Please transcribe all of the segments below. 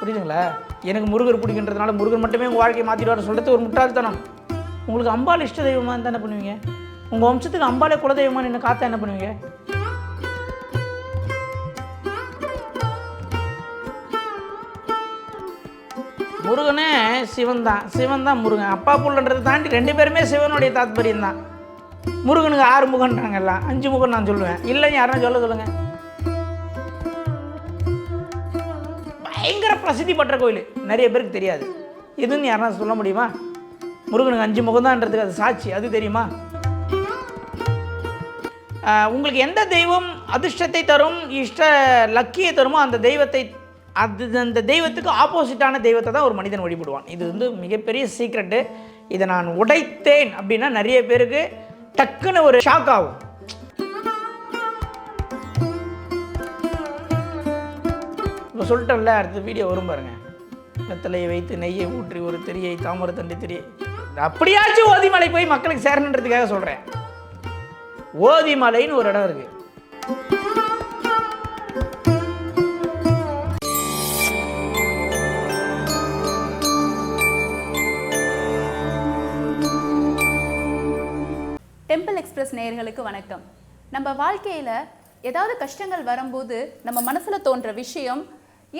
புரியுதுங்களா? எனக்கு முருகர் பிடிக்கின்றதுனால முருகர் மட்டுமே உங்கள் வாழ்க்கையை மாற்றிடுவார் சொல்கிறது ஒரு முட்டாள்தனம். உங்களுக்கு அம்பாள் இஷ்ட தெய்வமாக இருந்தால் என்ன பண்ணுவீங்க? உங்கள் வம்சத்துக்கு அம்பாலே குலதெய்வமாக நின்று காத்தா என்ன பண்ணுவீங்க? முருகனே சிவன் தான் சிவன் தான் முருகன். அப்பா புள்ளன்றதை தாண்டி ரெண்டு பேருமே சிவனுடைய தாத்பரியம் தான். முருகனுக்கு ஆறு முகன்றாங்க எல்லாம். அஞ்சு முகம் நான் சொல்லுவேன். இல்லைன்னு யாரும் சொல்ல சொல்லுங்க. பயங்கர பிரசித்தி பெற்ற கோயில். நிறைய பேருக்கு தெரியாது. எதுன்னு யாரா சொல்ல முடியுமா? முருகனுக்கு அஞ்சு முகம்தான்றதுக்கு அது சாட்சி. அது தெரியுமா? உங்களுக்கு எந்த தெய்வம் அதிர்ஷ்டத்தை தரும் இஷ்ட லக்கியை தருமோ அந்த தெய்வத்தை அது அந்த தெய்வத்துக்கு ஆப்போசிட்டான தெய்வத்தை தான் ஒரு மனிதன் வழிபடுவான். இது வந்து மிகப்பெரிய சீக்ரெட்டு இதை நான் உடைத்தேன் அப்படின்னா நிறைய பேருக்கு டக்குன்னு ஒரு ஷாக் ஆகும். இப்போ சொல்லிட்டோம்ல அடுத்த வீடியோ வரும் பாருங்க. வெத்தலையை வைத்து நெய்யை ஊற்றி ஒரு திரியை தாமரத்தண்டு திரியை. அப்படியாச்சும் ஓதிமலை போய் மக்களுக்கு சேரணுன்றதுக்காக சொல்கிறேன் ஓதிமலைன்னு ஒரு இடம் இருக்கு. டெம்பிள் எக்ஸ்பிரஸ் நேயர்களுக்கு வணக்கம். நம்ம வாழ்க்கையில் ஏதாவது கஷ்டங்கள் வரும்போது நம்ம மனசில் தோன்ற விஷயம்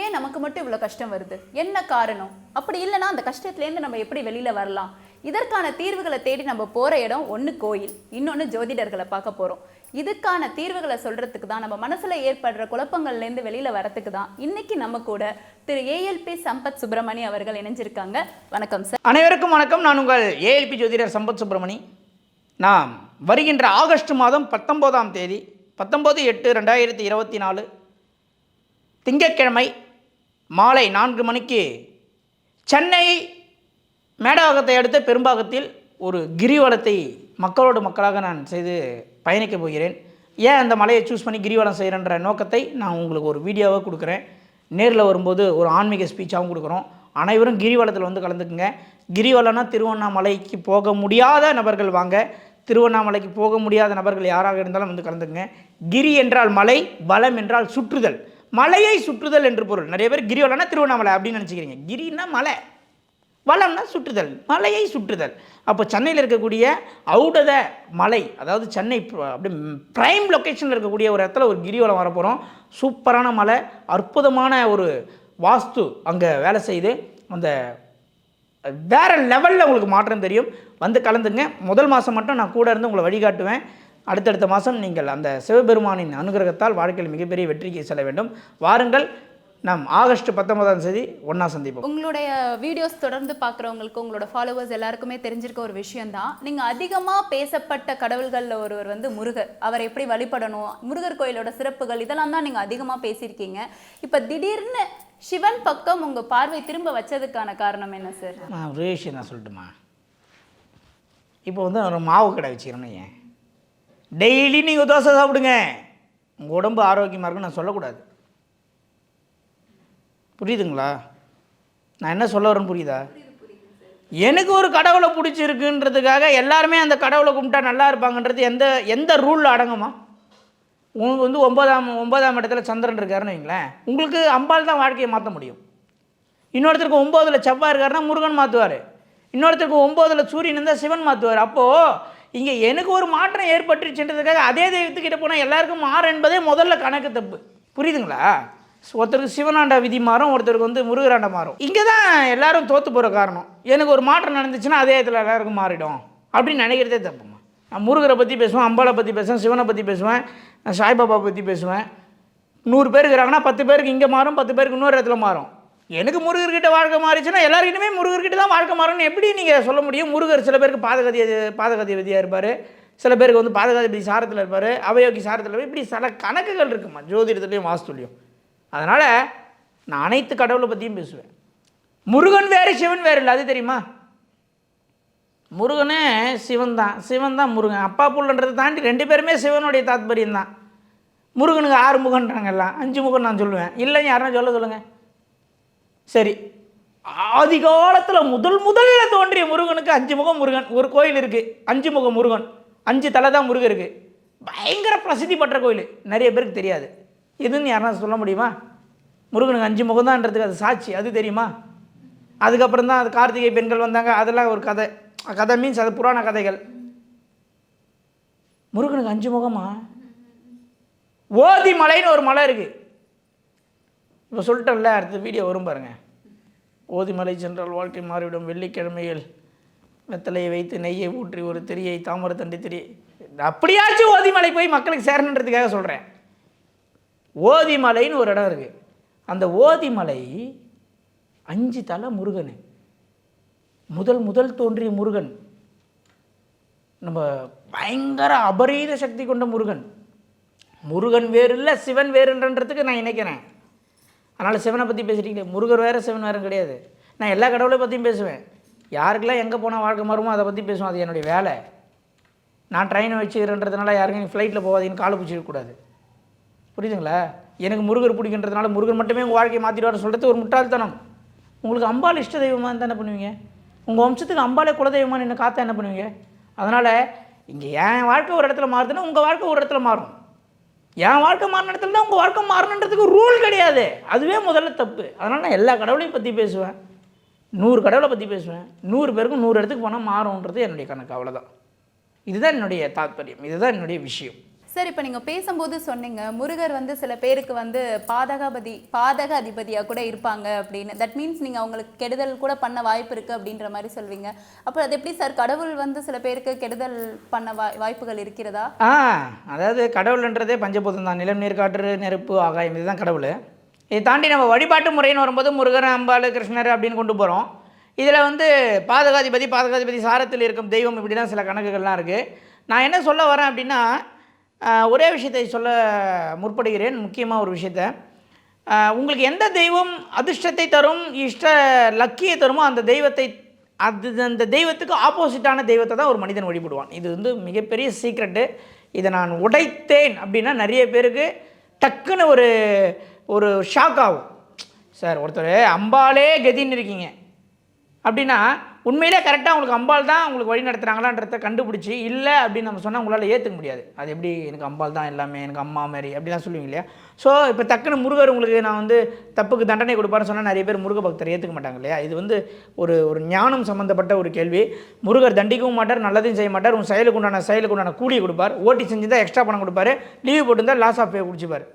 ஏன் நமக்கு மட்டும் இவ்வளோ கஷ்டம் வருது? என்ன காரணம்? அப்படி இல்லைன்னா அந்த கஷ்டத்துலேருந்து நம்ம எப்படி வெளியில் வரலாம்? இதற்கான தீர்வுகளை தேடி நம்ம போகிற இடம் ஒன்று கோயில். இன்னொன்று ஜோதிடர்களை பார்க்க போகிறோம் இதுக்கான தீர்வுகளை சொல்கிறதுக்கு தான் நம்ம மனசில் ஏற்படுற குழப்பங்கள்லேருந்து வெளியில் வரத்துக்கு தான் இன்னைக்கு நம்ம கூட திரு ஏஎல்பி சம்பத் சுப்பிரமணி அவர்கள் இணைஞ்சிருக்காங்க. வணக்கம் சார். அனைவருக்கும் வணக்கம். நான் உங்கள் ஏஎல்பி ஜோதிடர் சம்பத் சுப்பிரமணி. நாம் வருகின்ற ஆகஸ்ட் மாதம் பத்தொம்போதாம் தேதி பத்தொம்போது எட்டு ரெண்டாயிரத்தி இருபத்தி நாலு திங்கட்கிழமை மாலை நான்கு மணிக்கு சென்னை மேடாகத்தை அடுத்த பெரும்பாகத்தில் ஒரு கிரிவலத்தை மக்களோடு மக்களாக நான் செய்து பயணிக்க போகிறேன். ஏன் அந்த மலையை சூஸ் பண்ணி கிரிவலம் செய்கிறேன்ற நோக்கத்தை நான் உங்களுக்கு ஒரு வீடியோவாக கொடுக்குறேன். நேரில் வரும்போது ஒரு ஆன்மீக ஸ்பீச்சாகவும் கொடுக்குறோம். அனைவரும் கிரிவலத்தில் வந்து கலந்துக்குங்க. கிரிவலம்னா திருவண்ணாமலைக்கு போக முடியாத நபர்கள் வாங்க. திருவண்ணாமலைக்கு போக முடியாத நபர்கள் யாராக இருந்தாலும் வந்து கலந்துக்குங்க. கிரி என்றால் மலை பலம் என்றால் சுற்றுதல். மலையை சுற்றுதல் என்று பொருள். நிறைய பேர் கிரிவலம்னா திருவண்ணாமலை அப்படின்னு நினச்சிக்கிறீங்க. கிரின்னா மலை. வளம்னா சுற்றுதல். மலையை சுற்றுதல். அப்போ சென்னையில் இருக்கக்கூடிய அவுடத மலை அதாவது சென்னை அப்படியே அப்படி ப்ரைம் லொக்கேஷனில் இருக்கக்கூடிய ஒரு இடத்துல ஒரு கிரிவலம் வரப்போகிறோம் சூப்பரான மலை அற்புதமான ஒரு வாஸ்து அங்கே வேலை செய்து அந்த வேற லெவலில் உங்களுக்கு மாற்றம் தெரியும். வந்து கலந்துங்க. முதல் மாதம் மட்டும் நான் கூட இருந்து உங்களை வழிகாட்டுவேன். அடுத்தடுத்த மாதம் நீங்கள் அந்த சிவபெருமானின் அனுகிரகத்தால் வாழ்க்கையில் மிகப்பெரிய வெற்றிக்கு செல்ல வேண்டும். வாருங்கள் நாம் ஆகஸ்ட் பத்தொன்பதாம் தேதி ஒன்றா சந்திப்போம். உங்களுடைய வீடியோஸ் தொடர்ந்து பார்க்குறவங்களுக்கு உங்களோட ஃபாலோவர்ஸ் எல்லாருக்குமே தெரிஞ்சிருக்க ஒரு விஷயம்தான். நீங்கள் அதிகமாக பேசப்பட்ட கடவுள்களில் ஒருவர் வந்து முருகர். அவரை எப்படி வழிபடணும் முருகர் கோயிலோட சிறப்புகள் இதெல்லாம் தான் நீங்கள் அதிகமாக பேசியிருக்கீங்க. இப்போ திடீர்னு சிவன் பக்கம் உங்கள் பார்வை திரும்ப வச்சதுக்கான காரணம் என்ன சார் நான் ஒரு விஷயம் நான் சொல்லட்டுமா? இப்போ வந்து ஒரு மாவு கடை வச்சுக்கிறேன்னு ஏன் டெய்லி நீங்கள் தோசை சாப்பிடுங்க. உங்கள் உடம்பு ஆரோக்கியமாக இருக்குன்னு நான் சொல்லக்கூடாது. புரியுதுங்களா? நான் என்ன சொல்ல வரேன்னு புரியுதா? எனக்கு ஒரு கடவுளை பிடிச்சிருக்குன்றதுக்காக எல்லாருமே அந்த கடவுளை கும்பிட்டா நல்லா இருப்பாங்கன்றது எந்த எந்த ரூலில் அடங்குமா? உங்களுக்கு வந்து ஒன்பதாம் ஒன்பதாம் இடத்துல சந்திரன் இருக்காருன்னு வைங்களேன். உங்களுக்கு அம்பாள் தான் வாழ்க்கையை மாற்ற முடியும். இன்னொருத்தருக்கு ஒம்போதில் செவ்வாய் இருக்காருன்னா முருகன் மாற்றுவார் இன்னொருத்தருக்கு ஒம்போதில் சூரியன் இருந்தால் சிவன் மாற்றுவார் அப்போது இங்கே எனக்கு ஒரு மாற்றம் ஏற்பட்டுச்சுன்றதுக்காக அதே தெய்வத்துக்கிட்ட போனால் எல்லாருக்கும் மாறு என்பதே முதல்ல கணக்கு தப்பு. புரியுதுங்களா? ஒருத்தருக்கு சிவனாண்டா விதி மாறும் ஒருத்தருக்கு வந்து முருகராண்டா மாறும். இங்கே தான் எல்லாரும் தோற்று போகிற காரணம். எனக்கு ஒரு மாற்றம் நடந்துச்சுன்னா அதே இடத்துல எல்லாருக்கும் மாறிடும். அப்படின்னு நினைக்கிறதே தப்புமா? நான் முருகரை பற்றி பேசுவேன் அம்பாளை பற்றி பேசுவேன் சிவனை பற்றி பேசுவேன் சாய்பாபா பற்றி பேசுவேன். நூறு பேர் இருக்கிறாங்கன்னா பத்து பேருக்கு இங்கே மாறும் பத்து பேருக்கு இன்னொரு இடத்துல மாறும். எனக்கு முருகர்கிட்ட வாழ்க்கை மாறிச்சுன்னா எல்லாருக்கிட்டுமே முருகர்கிட்ட தான் வாழ்க்கை மாறணும்னு எப்படி நீங்கள் சொல்ல முடியும்? முருகர் சில பேருக்கு பாதகதி பாதகதி விதியாக இருப்பார். சில பேருக்கு வந்து பாதகாதிபதி சாரத்தில் இருப்பார். அவயோகி சாரத்தில் இருப்பார். இப்படி சில கணக்குகள் இருக்குமா? ஜோதிடத்துலேயும் வாஸ்துலையும். அதனால் நான் அனைத்து கடவுளை பற்றியும் பேசுவேன். முருகன் வேறு சிவன் வேறு இல்லை. அது தெரியுமா? முருகனே சிவன் தான். சிவன் தான் முருகன். அப்பா புள்ளன்றதை தாண்டி ரெண்டு பேருமே சிவனுடைய தாத்பரியம் தான். முருகனுக்கு ஆறு முகன்றாங்க எல்லாம். அஞ்சு முகம் நான் சொல்லுவேன். இல்லைன்னு யாருன்னா சொல்ல சொல்லுங்கள் சரி. ஆதி காலத்தில் முதல் முதல்ல தோன்றிய முருகனுக்கு அஞ்சு முகம் முருகன். ஒரு கோயில் இருக்குது அஞ்சு முகம் முருகன். அஞ்சு தலை தான் முருகன் இருக்குது பயங்கர பிரசித்தி பெற்ற கோயில். நிறைய பேருக்கு தெரியாது. எதுன்னு யாருன்னா சொல்ல முடியுமா? முருகனுக்கு அஞ்சு முகம்தான்றதுக்கு அது சாட்சி. அது தெரியுமா? அதுக்கப்புறம் தான் அது கார்த்திகை பெண்கள் வந்தாங்க. அதெல்லாம் ஒரு கதை. கதை மீன்ஸ் அது புராண கதைகள். முருகனுக்கு அஞ்சு முகமா? ஓதி மலைன்னு ஒரு மலை இருக்குது இப்போ சொல்லிட்டேன்ல அடுத்த வீடியோ வரும் பாருங்க. ஓதிமலை சென்றால் வாழ்க்கை மாறிவிடும். வெள்ளிக்கிழமையில் வெத்தலையை வைத்து நெய்யை ஊற்றி ஒரு திரியை தாமரத்தண்டி திரி அப்படியாச்சும் ஓதிமலை போய் மக்களுக்கு சேரணுன்றதுக்காக சொல்கிறேன் ஓதிமலைன்னு ஒரு இடம் இருக்குது அந்த ஓதிமலை அஞ்சு தலை முருகன். முதல் முதல் தோன்றிய முருகன். நம்ம பயங்கர அபரீத சக்தி கொண்ட முருகன். முருகன் வேறு இல்லை சிவன் வேறுன்றதுக்கு நான் நினைக்கிறேன் அதனால் சிவனை பற்றி பேசிட்டீங்களே முருகர் வேறு சிவன் வேறு கிடையாது. நான் எல்லா கடவுளையும் பற்றியும் பேசுவேன். யாருக்கெல்லாம் எங்கே போனால் வாழ்க்கை மாறுமோ அதை பற்றி பேசுவோம் அது என்னுடைய வேலை. நான் ட்ரெயினை வச்சுக்கிறேன்றதுனால யாருக்கும் நீ ஃப்ளைட்டில் போகாதீங்கன்னு காலை பிடிச்சிக்கக்கூடாது புரியுதுங்களா? எனக்கு முருகர் பிடிக்கின்றதுனால முருகன் மட்டுமே உங்கள் வாழ்க்கையை மாற்றிடுவார் சொல்கிறது ஒரு முட்டாள்தனம். உங்களுக்கு அம்பாள் இஷ்ட தெய்வமாக இருந்தால் என்ன பண்ணுவீங்க? உங்கள் வம்சத்துக்கு அம்பாலே குலதெய்வமாக என்ன காத்தா என்ன பண்ணுவீங்க? அதனால் இங்கே என் வாழ்க்கை ஒரு இடத்துல மாறுதுன்னா உங்கள் வாழ்க்கை ஒரு இடத்துல மாறும். என் வாழ்க்கை மாறின இடத்துல தான் உங்கள் வாழ்க்கை மாறணுன்றதுக்கு ரூல் கிடையாது. அதுவே முதல்ல தப்பு. அதனால் நான் எல்லா கடவுளையும் பற்றி பேசுவேன். நூறு கடவுளை பற்றி பேசுவேன். நூறு பேருக்கும் நூறு இடத்துக்கு போனால் மாறும்ன்றது என்னுடைய கணக்கு. அவ்வளோதான் இதுதான் என்னுடைய தாத்பரியம். இதுதான் என்னுடைய விஷயம். சார் இப்போ நீங்கள் பேசும்போது சொன்னீங்க முருகர் வந்து சில பேருக்கு வந்து பாதகாபதி பாதக அதிபதியாக கூட இருப்பாங்க அப்படின்னு. தட் மீன்ஸ் நீங்கள் அவங்களுக்கு கெடுதல் கூட பண்ண வாய்ப்பு இருக்குது அப்படின்ற மாதிரி சொல்வீங்க. அப்போ அது எப்படி சார் கடவுள் வந்து சில பேருக்கு கெடுதல் பண்ண வாய் வாய்ப்புகள் இருக்கிறதா? ஆ அதாவது கடவுள்ன்றதே பஞ்சபூதம் தான். நிலம் நீர் காற்று நெருப்பு ஆகாயம் இதுதான் கடவுள். இதை தாண்டி நம்ம வழிபாட்டு முறைன்னு வரும்போது முருகர் அம்பாள் கிருஷ்ணர் அப்படின்னு கொண்டு போகிறோம் இதில் வந்து பாதகாதிபதி பாதகாதிபதி சாரத்தில் இருக்கும் தெய்வம் இப்படிலாம் சில கணக்குகள்லாம் இருக்குது நான் என்ன சொல்ல வரேன் அப்படின்னா ஒரே விஷயத்தை சொல்ல முற்படுகிறேன் முக்கியமாக ஒரு விஷயத்த. உங்களுக்கு எந்த தெய்வம் அதிர்ஷ்டத்தை தரும் இஷ்ட லக்கியை தருமோ அந்த தெய்வத்தை அது அந்த தெய்வத்துக்கு ஆப்போசிட்டான தெய்வத்தை தான் ஒரு மனிதன் வழிபடுவான். இது வந்து மிகப்பெரிய சீக்ரெட்டு இதை நான் உடைத்தேன் அப்படின்னா நிறைய பேருக்கு டக்குன்னு ஒரு ஒரு ஷாக் ஆகும். சார் ஒருத்தர் அம்பாலே கதின்னு இருக்கீங்க. அப்படின்னா உண்மையிலே கரெக்டாக உங்களுக்கு அம்பாள் தான் உங்களுக்கு வழி நடத்துகிறாங்களான்றத கண்டுபிடிச்சி இல்லை அப்படின்னு நம்ம சொன்னால் உங்களால் ஏற்றுக்க முடியாது. அது எப்படி எனக்கு அம்பாள் தான் எல்லாமே எனக்கு அம்மா மாதிரி அப்படிலாம் சொல்லுவீங்க இல்லையா? ஸோ இப்போ டக்குன்னு முருகர் உங்களுக்கு நான் வந்து தப்புக்கு தண்டனை கொடுப்பாருன்னு சொன்னால் நிறைய பேர் முருக பக்தர் ஏற்றுக்க மாட்டாங்க இல்லையா? இது வந்து ஒரு ஒரு ஞானம் சம்மந்தப்பட்ட ஒரு கேள்வி. முருகர் தண்டிக்கவும் மாட்டார் நல்லதையும் செய்ய மாட்டார். உன் செயலுக்கு உண்டான செயலுக்கு உண்டான கூலியை கொடுப்பார். ஓட்டி செஞ்சுதான் எக்ஸ்ட்ரா பணம் கொடுப்பாரு. லீவ் போட்டிருந்தால் லாஸ் ஆஃப் பே குடிச்சுப்பார்.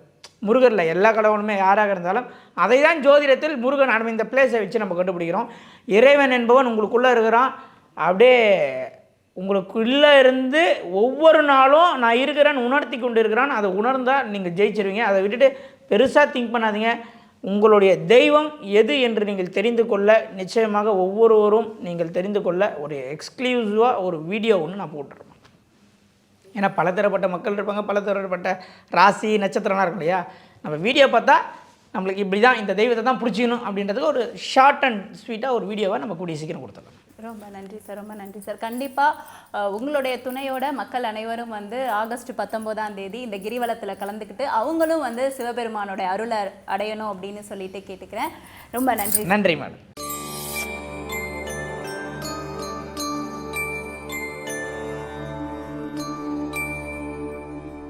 முருகரில் எல்லா கடவுளுமே யாராக இருந்தாலும் அதை தான் ஜோதிடத்தில் முருகன் அடைந்த இந்த பிளேஸை வச்சு நம்ம கண்டுபிடிக்கிறோம். இறைவன் என்பவன் உங்களுக்குள்ளே இருக்கிறான். அப்படியே உங்களுக்குள்ளே இருந்து ஒவ்வொரு நாளும் நான் இருக்கிறேன்னு உணர்த்தி கொண்டு இருக்கிறான் அதை உணர்ந்தால் நீங்கள் ஜெயிச்சிருவீங்க. அதை விட்டுட்டு பெருசாக திங்க் பண்ணாதீங்க. உங்களுடைய தெய்வம் எது என்று நீங்கள் தெரிந்து கொள்ள நிச்சயமாக ஒவ்வொருவரும் நீங்கள் தெரிந்து கொள்ள ஒரு எக்ஸ்க்ளூசிவாக ஒரு வீடியோ ஒன்று நான் போட்டுருவேன் ஏன்னா பலதரப்பட்ட மக்கள் இருப்பாங்க பலதரப்பட்ட ராசி நட்சத்திரம்லாம் இருக்கும் இல்லையா? நம்ம வீடியோ பார்த்தா நம்மளுக்கு இப்படி தான் இந்த தெய்வத்தை தான் பிடிச்சிக்கணும் அப்படின்றதுக்கு ஒரு ஷார்ட் அண்ட் ஸ்வீட்டாக ஒரு வீடியோவை நம்ம கூடிய சீக்கிரம் கொடுத்துடலாம். ரொம்ப நன்றி சார் ரொம்ப நன்றி சார். கண்டிப்பாக உங்களுடைய துணையோட மக்கள் அனைவரும் வந்து ஆகஸ்ட் பத்தொம்போதாம் தேதி இந்த கிரிவலத்தில் கலந்துக்கிட்டு அவங்களும் வந்து சிவபெருமானோட அருளை அடையணும் அப்படின்னு சொல்லிட்டு கேட்டுக்கிறேன். ரொம்ப நன்றி நன்றி மேடம்.